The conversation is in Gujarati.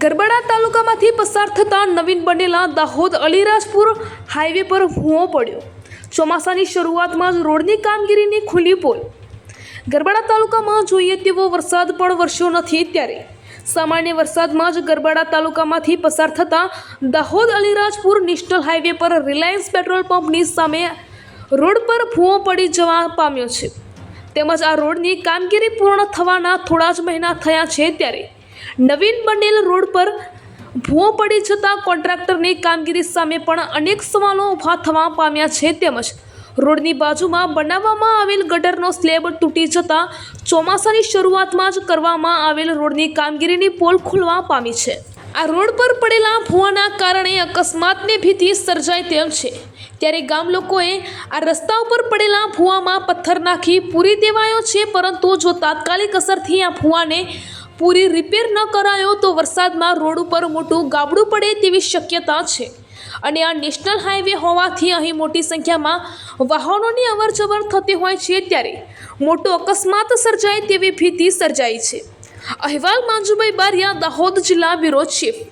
ગરબડા તાલુકામાંથી પસાર થતા નવીન બનેલા દાહોદ અલીરાજપુર હાઈવે પર ભૂવો પડ્યો. ચોમાસાની શરૂઆતમાં જ રોડની કામગીરીની ખુલ્લી પોલ. ગરબાડા તાલુકામાં જોઈએ તેવો વરસાદ પણ વરસ્યો નથી ત્યારે. સામાન્ય વરસાદમાં જ ગરબાડા તાલુકામાંથી પસાર થતા દાહોદ અલીરાજપુર નેશનલ હાઈવે પર રિલાયન્સ પેટ્રોલ પંપની સામે રોડ પર ભૂવો પડી જવા પામ્યો છે. તેમજ આ રોડની કામગીરી પૂર્ણ થવાના થોડા જ મહિના થયા છે ત્યારે. નવીન બનેલ રોડ પર ભૂવો પડી જતાં કોન્ટ્રાક્ટરની કામગીરી સામે પણ અનેક સવાલો ઊભા થવા પામ્યા છે તેમજ રોડની બાજુમાં બનાવવામાં આવેલ ગટરનો સ્લેબ તૂટી જતાં ચોમાસાની શરૂઆતમાં જ કરવામાં આવેલ રોડની કામગીરીની પોલ ખુલવા પામી છે. આ રોડ પર પડેલા ભૂવાના કારણે અકસ્માતની ભીતિ સર્જાય તેમ છે. ત્યારે ગામ લોકોએ આ રસ્તા ઉપર પડેલા ભૂવામાં પથ્થર નાખી પૂરી દેવાયો છે, પરંતુ જો તાત્કાલિક અસરથી આ ભૂવાને પૂરી રિપેર ન કરાયો તો વરસાદમાં રોડ ઉપર મોટું ગાબડું પડે તેવી શક્યતા છે. અને આ નેશનલ હાઈવે હોવાથી અહીં મોટી સંખ્યામાં વાહનોની અવરજવર થતી હોય છે ત્યારે મોટો અકસ્માત સર્જાય તેવી ભીતિ સર્જાઈ છે. અહેવાલ માંજુભાઈ બારિયા, દાહોદ જિલ્લા બ્યુરો ચીફ.